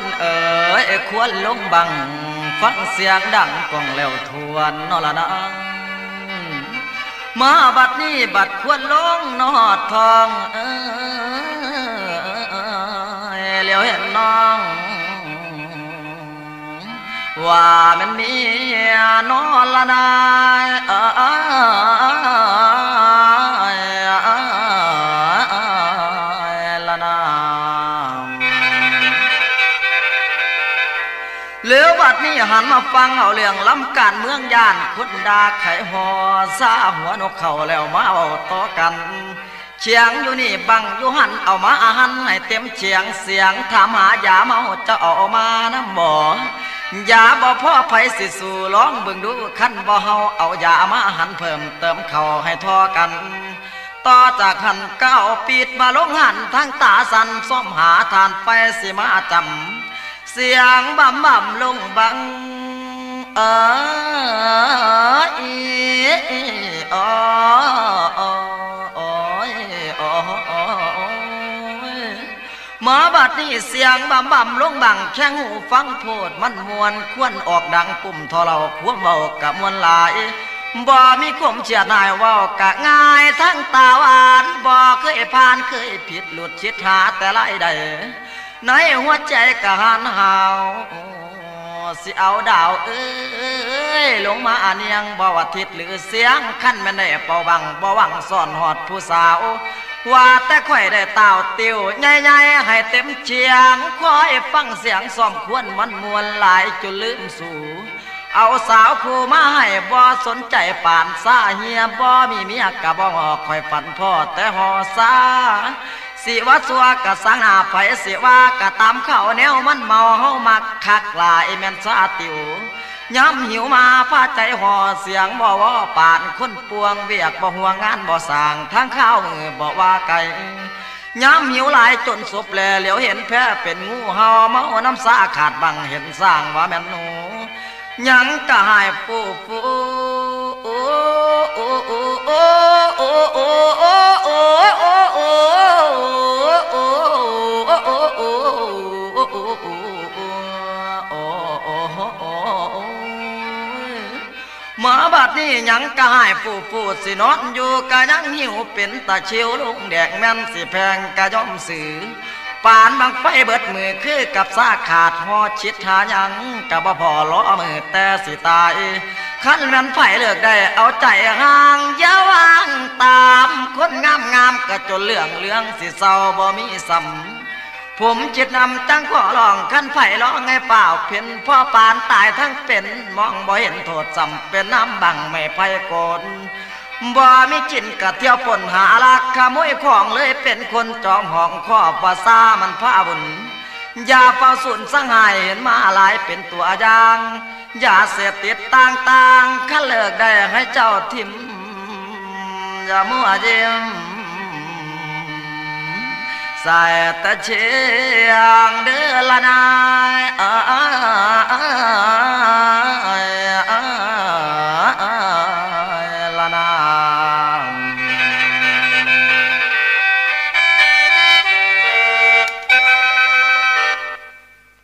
นเอ๋ยควรลงบัง ฟังเสียงดังกล่องแล้วทวนนอละนะมาบัดนี้บัดควรลงนอดทองเออเลี้ยวเห็นน้อง ว่ามันมีนอละนายเออ เหลือบัดนี้หันมาฟังเอาเรื่องลำการเมืองย่านคุณดาไขหอซาหัวนกเขาแล้วมาเอาต่อกันเชียงอยู่นี่บังอยู่หันเอามาอาหันให้เต็มเชียงเสียงถามหายาเมาจะออกมานะบ่อยาบ่พ่อไผสิสู่ร้องเบิ่งดูขั้นบ่เฮาเอายามาหันเพิ่มเติมเขาให้ทอกัน ต่อจากหันเก้าปีดมาลงหันทั้งตาสันซ้อมหาทานไฟสิมาจำ เสียงบ่ำบ่ำลงบังเอออีอหมอบัดนี้เสียงบ่ำบ่ำลงบังแข้งหูฟังโพดมันมวนควนออกดังปุ่มทอเราควงเบากะมวนหลายบ่มีข่มเฉียนายว่ากะง่ายทั้งตาหวานบ่เคยผ่านเคยผิดหลุดชิดหาแต่ไรใด ในหัวใจกะหันหาวสิเอาดาวเอ้ยลงมาอันยังบ่วทิศหรือเสียงขั้นแม่ได้เป่าบังบ่วังสอนหอดผู้สาว ว่าแต่ค่อยได้เต่าติวใหญ่ๆให้เต็มเชียงคอยฟังเสียงซ้อมควรมันมวลหลายจุลืมสูเอาสาวคู่มาให้บ่สนใจป่านซาเฮียบ่มีเมียกะบ่หอกคอยฝันพ่อแต่หอซา สิวัสัวกะสังหาไผสิว่ากะตามเขาแนวมันเมาเฮามักคักลายแมนสาติวย้ำหิวมาผ้าใจห่อเสียงบ่วอปานคนปวงเวียกบ่ห่วงงานบ่สางทั้งข้าวเงือบ่ว่าไก่ย้ำหิวหลายจนสุบแลเหลียวเห็นแพ้เป็นงูเฮาเมาน้ำสาขาดบังเห็นสร้างว่าแมนหนูยังกะหายฟูปูโอ้โอ้โอ้ หมาบัดนี้ยังกะหายฟูฟูสินอนอยู่กะยังหิวเป็นตาเชียวลุงแดกแม่นสิแพงกะย่อมสือปานบังไฟเบิดมือคือกับซากขาดหอชิดหายังกะบ่พอล้อมือแต่สิตายขั้นแม่นไฟเลือกได้เอาใจห่างอย่าวางตามคนงามงามกะจนเรื่องเรื่องสิเศร้าบ่มีซ้ำ ผมจิตนำตั้งขอลองขั้นไฟร้องให้เปล่าเพ่นพ่อปานตายทั้งเป็นมองบ่เห็นโทษจำเป็นน้ำบังไม่ไฟโกนบ่มีจินกะเที่ยวปนหาลักขโมยของเลยเป็นคนจองห้องครอบวาซามันพาบุญอย่าเฝ้าสุนสังหายเห็นมาหลายเป็นตัวอย่างอย่าเสพติดต่างๆข้าเลิกได้ให้เจ้าทิมอย่ามัวเจียม ใส่ตะเชียงเดือละนายเออ